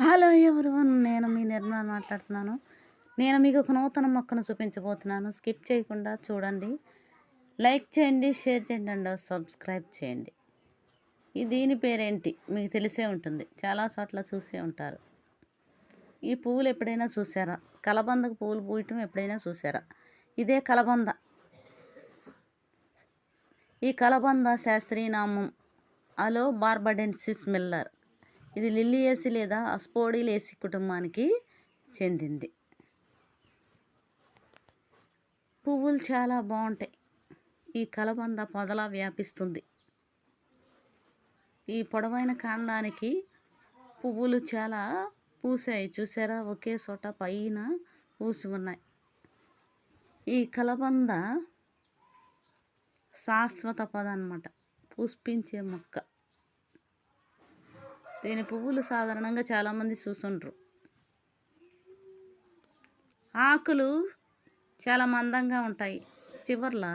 Hello everyone నేను మీ నిర్మల మాట్లాడుతున్నాను. నేను మీకు ఒక నూతన మొక్కను చూపించబోతున్నాను. స్కిప్ చేయకుండా చూడండి. లైక్ చేయండి షేర్ చేయండి అండ్ సబ్స్క్రైబ్ చేయండి. ఈ దీని పేరేంటి? మీకు తెలిసే ఉంటుంది. చాలా చోట్ల చూసే ఉంటారు. ఈ పువ్వులు ఎప్పుడైనా చూసారా? కలబందకు పువ్వులు పూయటం ఎప్పుడైనా చూసారా? ఇదే కలబంద. ఈ కలబంద శాస్త్రీయనామం అలో బార్బడెన్సిస్ మిల్లర్. ఇది లిల్లియేసి లేదా అస్పోడిలేసి కుటుంబానికి చెందింది. పువ్వులు చాలా బాగుంటాయి. ఈ కలబంద పొదలా వ్యాపిస్తుంది. ఈ పొడవైన కాండానికి పువ్వులు చాలా పూసాయి. చూసారా? ఒకే చోట పైన పూసి ఉన్నాయి. ఈ కలబంద శాశ్వత పద అనమాట పుష్పించే మొక్క. దీని పువ్వులు సాధారణంగా చాలామంది చూసుండ్రు ఆకులు చాలా మందంగా ఉంటాయి. చివర్ల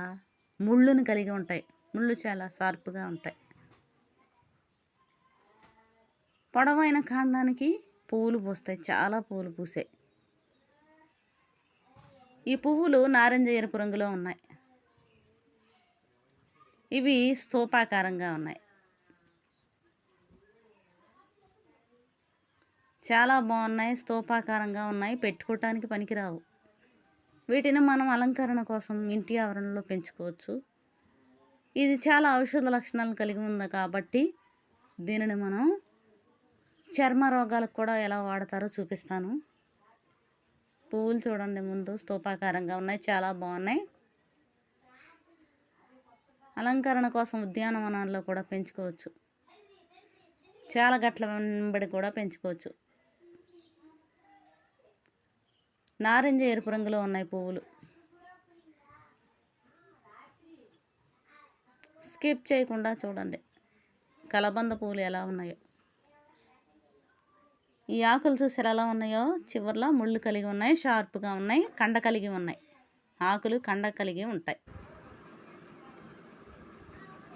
ముళ్ళును కలిగి ఉంటాయి. ముళ్ళు చాలా షార్ప్గా ఉంటాయి. పొడవైన కాండానికి పువ్వులు పూస్తాయి. చాలా పువ్వులు పూసాయి ఈ పువ్వులు నారింజ ఎరుపు రంగులో ఉన్నాయి. ఇవి స్తూపాకారంగా ఉన్నాయి. చాలా బాగున్నాయి స్తూపాకారంగా ఉన్నాయి పెట్టుకోవటానికి పనికిరావు. వీటిని మనం అలంకరణ కోసం ఇంటి ఆవరణలో పెంచుకోవచ్చు. ఇది చాలా ఔషధ లక్షణాలు కలిగి ఉంది కాబట్టి దీనిని మనం చర్మ రోగాలకు కూడా ఎలా వాడతారో చూపిస్తాను. పువ్వులు చూడండి ముందు స్తూపాకారంగా ఉన్నాయి చాలా బాగున్నాయి. అలంకరణ కోసం ఉద్యానవనాల్లో కూడా పెంచుకోవచ్చు. చాలా గట్ల వెంబడి కూడా పెంచుకోవచ్చు. నారింజ ఎరుపు రంగులో ఉన్నాయి పువ్వులు. స్కిప్ చేయకుండా చూడండి. కలబంద పువ్వులు ఎలా ఉన్నాయో. ఈ ఆకులు చూసారు ఎలా ఉన్నాయో? చివర్లో ముళ్ళు కలిగి ఉన్నాయి షార్ప్గా ఉన్నాయి కండ కలిగి ఉన్నాయి. ఆకులు కండ కలిగి ఉంటాయి.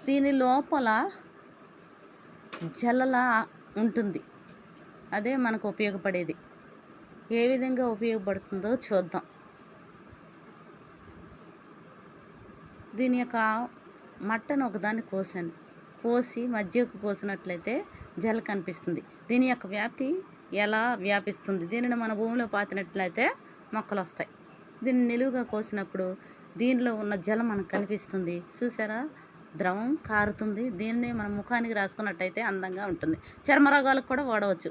దీని లోపల జల్లలా ఉంటుంది. అదే మనకు ఉపయోగపడేది. ఏ విధంగా ఉపయోగపడుతుందో చూద్దాం. దీని యొక్క మట్టను ఒకదాన్ని కోసాను. కోసి మధ్యకు కోసినట్లయితే జల కనిపిస్తుంది. దీని యొక్క వ్యాప్తి ఎలా వ్యాపిస్తుంది? దీనిని మన భూమిలో పాతినట్లయితే మొక్కలు వస్తాయి. దీన్ని నిలువుగా కోసినప్పుడు దీనిలో ఉన్న జలం మనకు కనిపిస్తుంది. చూసారా? ద్రవం కారుతుంది. దీన్ని మన ముఖానికి రాసుకున్నట్టయితే అందంగా ఉంటుంది. చర్మ రోగాలకు కూడా వాడవచ్చు.